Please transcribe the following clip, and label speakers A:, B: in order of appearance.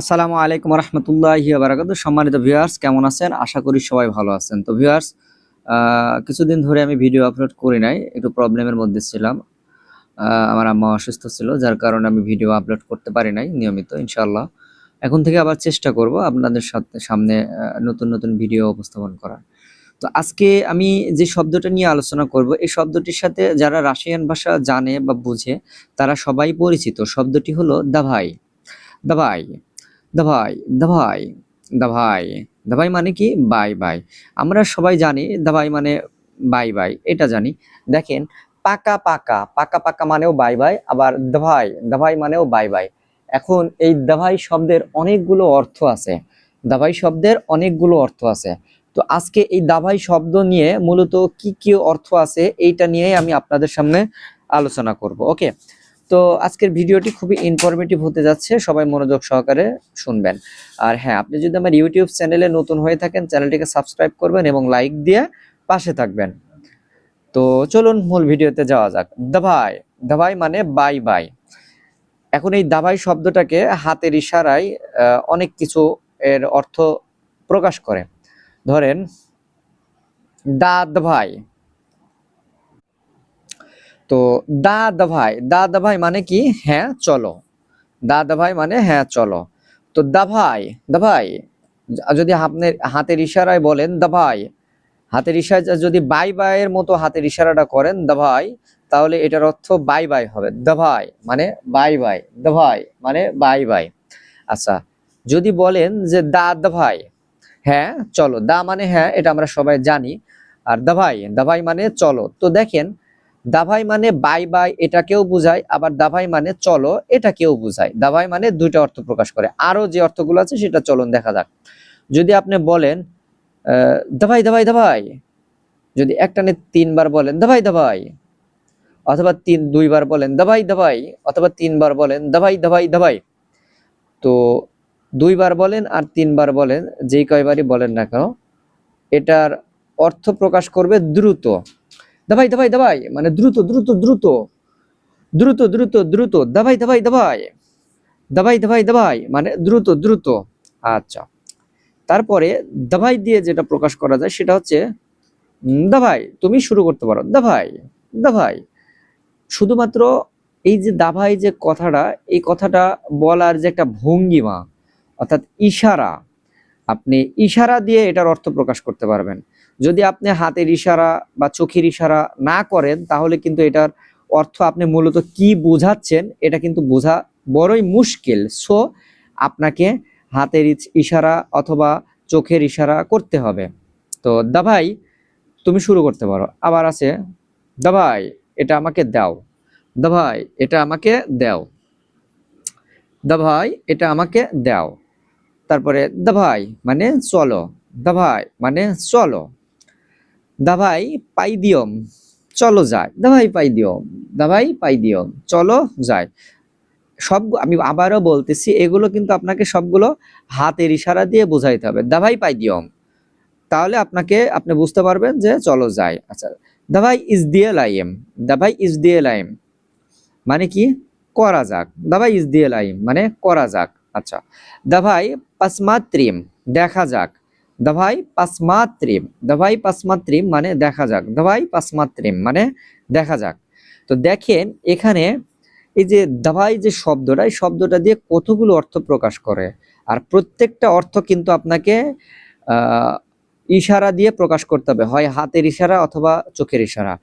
A: আসসালামু আলাইকুম রহমতুল্লাহি বারাকাত সম্মানিত ভিউয়ার্স, কেমন আছেন? আশা করি সবাই ভালো আছেন। তো ভিউয়ার্স কিছুদিন ধরে আমি ভিডিও আপলোড করি নাই, একটু প্রবলেমের মধ্যে ছিলাম। আমার আম্মা অসুস্থ ছিল, যার কারণে আমি ভিডিও আপলোড করতে পারি নাই, নিয়মিত ইনশাল্লাহ এখন থেকে আবার চেষ্টা করব আপনাদের সাথে, সামনে নতুন নতুন ভিডিও উপস্থাপন করার। তো আজকে আমি যে শব্দটা নিয়ে আলোচনা করব, এই শব্দটির সাথে যারা রাশিয়ান ভাষা জানে বা বুঝে, তারা সবাই পরিচিত। শব্দটি হলো দাভাই। দাভাই। দাভাই দাভাই দাভাই। দাভাই মানে কি? Bye bye. আমরা সবাই জানি দাভাই মানে বাই বাই। এটা জানি। দেখেন, পাকা পাকা। পাকা পাকা মানেও বাই বাই। আবার দাভাই দাভাই মানেও বাই বাই। এখন এই দাভাই শব্দের অনেকগুলো অর্থ আছে। দাভাই শব্দের অনেকগুলো অর্থ আছে। তো আজকে এই দাভাই শব্দ নিয়ে মূলত কি কি অর্থ আছে এইটা নিয়ে আমি আপনাদের সামনে আলোচনা করব। ওকে? তো আজকের ভিডিওটি খুবই ইনফরমেটিভ হতে যাচ্ছে, সবাই মনোযোগ সহকারে শুনবেন। আর হ্যাঁ আপনি যদি আমার ইউটিউব চ্যানেলে নতুন হয়ে থাকেন, চ্যানেলটিকে সাবস্ক্রাইব করবেন এবং লাইক দিয়ে পাশে থাকবেন। তো চলুন মূল ভিডিওতে যাওয়া যাক। দাভাই দাভাই মানে বাই বাই। এখন এই দাভাই শব্দটাকে হাতের ইশারায় অনেক কিছু এর অর্থ প্রকাশ করে। ধরেন দাদ ভাই তো দা দাভাই দা দাভাই মানে কি? হ্যাঁ চলো। দা দাভাই মানে হ্যাঁ চলো। তো দাভাই দাভাই যদি আপনি হাতের ইশারায় বলেন দাভাই হাতের ইশারায় যদি বাই বাইয়ের মতো হাতের ইশারাটা করেন দাভাই তাহলে এটার অর্থ বাই বাই হবে। দাভাই মানে বাই বাই দাভাই মানে বাই বাই। আচ্ছা যদি বলেন যে দা দাভাই হ্যাঁ চলো, দা মানে হ্যাঁ এটা আমরা সবাই জানি। আর দাভাই দাভাই মানে চলো। তো দেখেন দাভাই মানে বাই বাই এটাকেও বোঝায়, আবার দাভাই মানে চলো এটাকেও বোঝায়। দাভাই মানে দুইটা অর্থ প্রকাশ করে। আরও যে অর্থগুলো আছে সেটা চলুন দেখা যাক। যদি আপনি বলেন দাভাই দাভাই দাভাই, যদি একটানে তিনবার বলেন, দাভাই দাভাই, অথবা তিন, দুইবার বলেন, দাভাই দাভাই, অথবা তিনবার বলেন, দাভাই দাভাই দাভাই, তো দুইবার বলেন আর তিনবার বলেন, যেই কয়বারই বলেন না কেন, এটার অর্থ প্রকাশ করবে দ্রুত। দাবাই দাবাই দাবাই। মানে দ্রুত দ্রুত দ্রুত। দ্রুত দ্রুত দ্রুত। দাবাই দাবাই দাবাই। দাবাই দাবাই দাবাই। মানে দ্রুত দ্রুত। আচ্ছা। তারপরে দাবাই দিয়ে যেটা প্রকাশ করা যায় সেটা হচ্ছে দাভাই তুমি শুরু করতে পারো। দাভাই দাভাই শুধুমাত্র এই যে দাভাই যে কথাটা, এই কথাটা বলার যে একটা ভঙ্গিমা, অর্থাৎ ইশারা, আপনি ইশারা দিয়ে এটার অর্থ প্রকাশ করতে পারবেন। যদি আপনি হাতের ইশারা বা চোখের ইশারা না করেন, তাহলে কিন্তু এটার অর্থ আপনি মূলত কি বোঝাচ্ছেন, এটা কিন্তু বোঝা বড়ই মুশকিল। সো আপনাকে হাতের ইশারা অথবা চোখের ইশারা করতে হবে। তো, দাভাই, তুমি শুরু করতে পারো। আবার আছে, দাভাই, এটা আমাকে দাও। দাভাই, এটা আমাকে দাও। দাভাই, এটা আমাকে দাও। তারপরে, দাভাই মানে চলো। দাভাই মানে চলো। দাভাই পাই দিয়ম চলো যায় দাভাই পাই দিয়ম দাভাই পাই দিয়ম চলো যায় সব আমি আবারও বলতেছি, এগুলো কিন্তু আপনাকে সবগুলো হাতের ইশারা দিয়ে বোঝাইতে হবে। দাভাই পাই দিয়ম তাহলে আপনাকে আপনি বুঝতে পারবেন যে চলো যায় আচ্ছা দাভাই ইজ দিয়ে লাইম দাভাই ইজ দিয়ে লাইম মানে কি? করা যাক। দাভাই ইজ দিয়ে লাইম মানে করা যাক। আচ্ছা দাভাই পাসমাত্রিম, দেখা যাক। দাভাই পাসমাত্রিম দাভাই পাসমাত্রিম মানে দেখা যাক। দভাই পাসমাত্রিম মানে দেখা যাক। তো দেখেন এখানে এই যে দাভাই যে শব্দটা, এই শব্দটা দিয়ে কতগুলো অর্থ প্রকাশ করে। আর প্রত্যেকটা অর্থ কিন্তু আপনাকে ইশারা দিয়ে প্রকাশ করতে হবে। হয় হাতের ইশারা অথবা চোখের ইশারা।